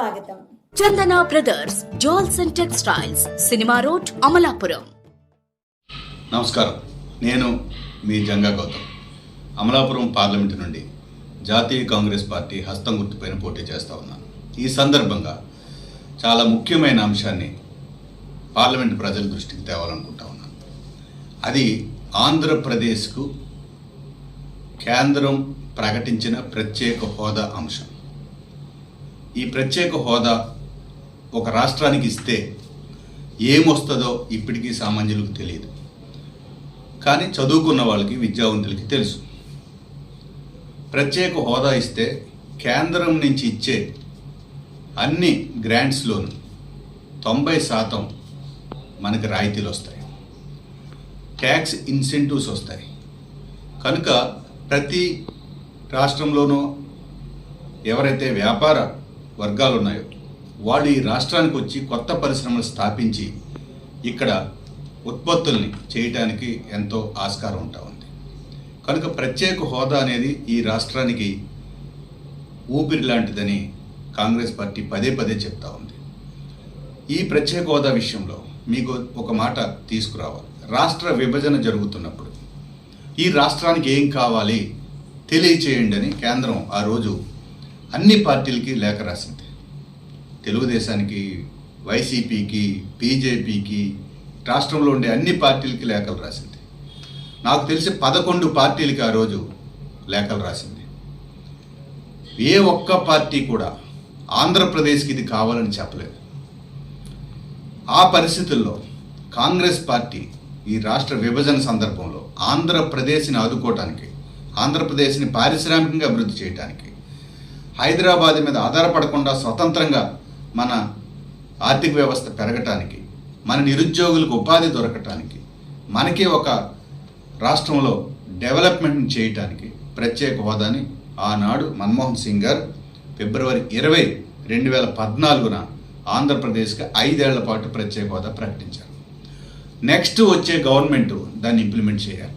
స్వాగతం. Chandana brothers jewels and textiles cinema road Amalapuram. నమస్కారం. నేను మీ జంగా గౌతమ్. అమలాపురం పార్లమెంటు నుండి జాతీయ కాంగ్రెస్ పార్టీ హస్తం గుర్తుపైన పోటీ చేస్తూ ఉన్నాను. ఈ సందర్భంగా చాలా ముఖ్యమైన అంశాన్ని పార్లమెంటు ప్రజల దృష్టికి తేవాలనుకుంటా ఉన్నాను. అది ఆంధ్రప్రదేశ్కు కేంద్రం ప్రకటించిన ప్రత్యేక హోదా అంశం. ఈ ప్రత్యేక హోదా ఒక రాష్ట్రానికి ఇస్తే ఏమొస్తుందో ఇప్పటికీ సామాన్యులకు తెలియదు. కానీ చదువుకున్న వాళ్ళకి విద్యావంతులకి తెలుసు. ప్రత్యేక హోదా ఇస్తే కేంద్రం నుంచి ఇచ్చే అన్ని గ్రాంట్స్లోను తొంభై శాతం మనకి రాయితీలు వస్తాయి. ట్యాక్స్ ఇన్సెంటివ్స్ వస్తాయి. కనుక ప్రతి రాష్ట్రంలోనూ ఎవరైతే వ్యాపార వర్గాలు ఉన్నాయో వాళ్ళు ఈ రాష్ట్రానికి వచ్చి కొత్త పరిశ్రమలు స్థాపించి ఇక్కడ ఉత్పత్తుల్ని చేయటానికి ఎంతో ఆస్కారం ఉంటా ఉంది. కనుక ప్రత్యేక హోదా అనేది ఈ రాష్ట్రానికి ఊపిరి లాంటిదని కాంగ్రెస్ పార్టీ పదే పదే చెప్తా ఉంది. ఈ ప్రత్యేక హోదా విషయంలో మీకు ఒక మాట తీసుకురావాలి. రాష్ట్ర విభజన జరుగుతున్నప్పుడు ఈ రాష్ట్రానికి ఏం కావాలి తెలియచేయండి అని కేంద్రం ఆ రోజు అన్ని పార్టీలకి లేఖ రాసింది. తెలుగుదేశానికి వైసీపీకి బీజేపీకి రాష్ట్రంలో ఉండే అన్ని పార్టీలకి లేఖలు రాసింది. నాకు తెలిసి పదకొండు పార్టీలకి ఆ రోజు లేఖలు రాసింది. ఏ ఒక్క పార్టీ కూడా ఆంధ్రప్రదేశ్కి ఇది కావాలని చెప్పలేదు. ఆ పరిస్థితుల్లో కాంగ్రెస్ పార్టీ ఈ రాష్ట్ర విభజన సందర్భంలో ఆంధ్రప్రదేశ్ని ఆదుకోవటానికి ఆంధ్రప్రదేశ్ని పారిశ్రామికంగా అభివృద్ధి చేయడానికి హైదరాబాద్ మీద ఆధారపడకుండా స్వతంత్రంగా మన ఆర్థిక వ్యవస్థ పెరగటానికి మన నిరుద్యోగులకు ఉపాధి దొరకటానికి మనకి ఒక రాష్ట్రంలో డెవలప్మెంట్ చేయటానికి ప్రత్యేక హోదాని ఆనాడు మన్మోహన్ సింగ్ గారు ఫిబ్రవరి ఇరవై రెండు వేల పద్నాలుగున ఆంధ్రప్రదేశ్కి ఐదేళ్ళ పాటు ప్రత్యేక హోదా ప్రకటించారు. నెక్స్ట్ వచ్చే గవర్నమెంట్ దాన్ని ఇంప్లిమెంట్ చేయాలి.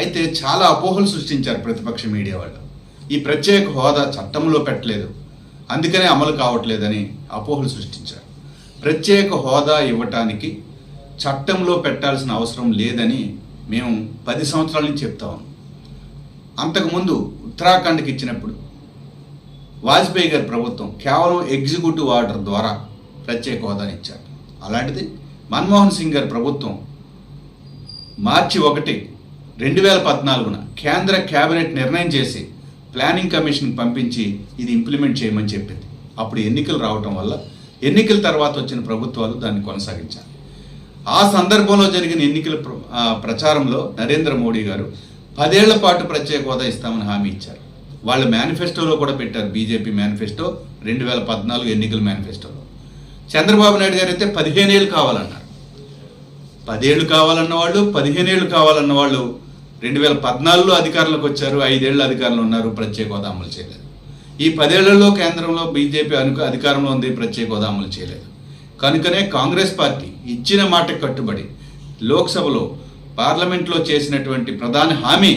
అయితే చాలా అపోహలు సృష్టించారు ప్రతిపక్ష మీడియా వాళ్ళు. ఈ ప్రత్యేక హోదా చట్టంలో పెట్టలేదు. అందుకనే అమలు కావట్లేదని అపోహలు సృష్టించారు. ప్రత్యేక హోదా ఇవ్వటానికి చట్టంలో పెట్టాల్సిన అవసరం లేదని మేము పది సంవత్సరాల నుంచి చెప్తా ఉన్నాం. అంతకుముందు ఉత్తరాఖండ్కి ఇచ్చినప్పుడు వాజ్పేయి గారి ప్రభుత్వం కేవలం ఎగ్జిక్యూటివ్ ఆర్డర్ ద్వారా ప్రత్యేక హోదాని ఇచ్చారు. అలాంటిది మన్మోహన్ సింగ్ గారి ప్రభుత్వం మార్చి ఒకటి రెండు వేల పద్నాలుగున కేంద్ర కేబినెట్ నిర్ణయం చేసి ప్లానింగ్ కమిషన్ పంపించి ఇది ఇంప్లిమెంట్ చేయమని చెప్పింది. అప్పుడు ఎన్నికలు రావటం వల్ల ఎన్నికల తర్వాత వచ్చిన ప్రభుత్వాలు దాన్ని కొనసాగించాలి. ఆ సందర్భంలో జరిగిన ఎన్నికల ప్ర- ఆ, ప్రచారంలో నరేంద్ర మోడీ గారు పదేళ్ళ పాటు ప్రత్యేక హోదా ఇస్తామని హామీ ఇచ్చారు. వాళ్ళ మేనిఫెస్టోలో కూడా పెట్టారు బీజేపీ మేనిఫెస్టో రెండు వేల పద్నాలుగు ఎన్నికల మేనిఫెస్టోలో. చంద్రబాబు నాయుడు గారు అయితే పదిహేను ఏళ్ళు కావాలన్నారు. పదేళ్ళు కావాలన్న వాళ్ళు పదిహేను ఏళ్ళు కావాలన్న వాళ్ళు రెండు వేల పద్నాలుగులో అధికారంలోకి వచ్చారు ఐదేళ్ళు అధికారంలో ఉన్నారు ప్రత్యేక హోదా అమలు చేయలేదు. ఈ పదేళ్ళలో కేంద్రంలో బీజేపీ అనుకు అధికారంలో ఉంది ప్రత్యేక హోదా అమలు చేయలేదు. కనుకనే కాంగ్రెస్ పార్టీ ఇచ్చిన మాట కట్టుబడి లోక్సభలో పార్లమెంట్లో చేసినటువంటి ప్రధాన హామీ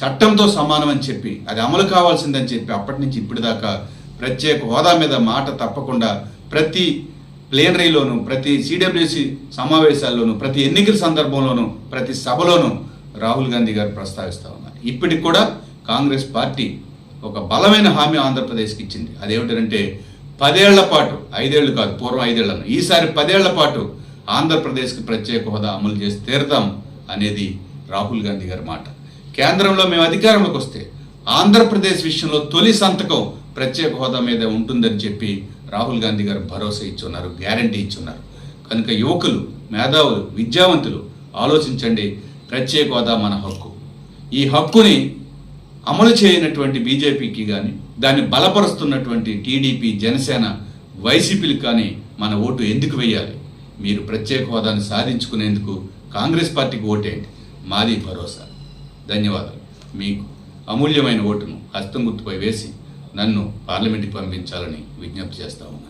చట్టంతో సమానం అని చెప్పి అది అమలు కావాల్సిందని చెప్పి అప్పటి నుంచి ఇప్పటిదాకా ప్రత్యేక హోదా మీద మాట తప్పకుండా ప్రతి ప్లేనరీలోను ప్రతి సిడబ్ల్యూసి సమావేశాల్లోనూ ప్రతి ఎన్నికల సందర్భంలోనూ ప్రతి సభలోనూ రాహుల్ గాంధీ గారు ప్రస్తావిస్తూ ఉన్నారు. ఇప్పటికి కూడా కాంగ్రెస్ పార్టీ ఒక బలమైన హామీ ఆంధ్రప్రదేశ్కి ఇచ్చింది. అదేమిటంటే పదేళ్ళ పాటు ఐదేళ్ళు కాదు పూర్వం ఐదేళ్ళను ఈసారి పదేళ్ళ పాటు ఆంధ్రప్రదేశ్కి ప్రత్యేక హోదా అమలు చేసి తీరుతాం అనేది రాహుల్ గాంధీ గారి మాట. కేంద్రంలో మేము అధికారంలోకి వస్తే ఆంధ్రప్రదేశ్ విషయంలో తొలి సంతకం ప్రత్యేక హోదా మీద ఉంటుందని చెప్పి రాహుల్ గాంధీ గారు భరోసా ఇచ్చున్నారు గ్యారంటీ ఇచ్చున్నారు కనుక యువకులు మేధావులు విద్యావంతులు ఆలోచించండి. ప్రత్యేక హోదా మన హక్కు. ఈ హక్కుని అమలు చేయనటువంటి బీజేపీకి కానీ దాన్ని బలపరుస్తున్నటువంటి టీడీపీ జనసేన వైసీపీలకు కానీ మన ఓటు ఎందుకు వేయాలి? మీరు ప్రత్యేక హోదాను సాధించుకునేందుకు కాంగ్రెస్ పార్టీకి ఓటేయండి. మాది భరోసా. ధన్యవాదాలు. మీకు అమూల్యమైన ఓటును హస్తం గుర్తుపై వేసి నన్ను పార్లమెంట్కి పంపించాలని విజ్ఞప్తి చేస్తా ఉన్నాను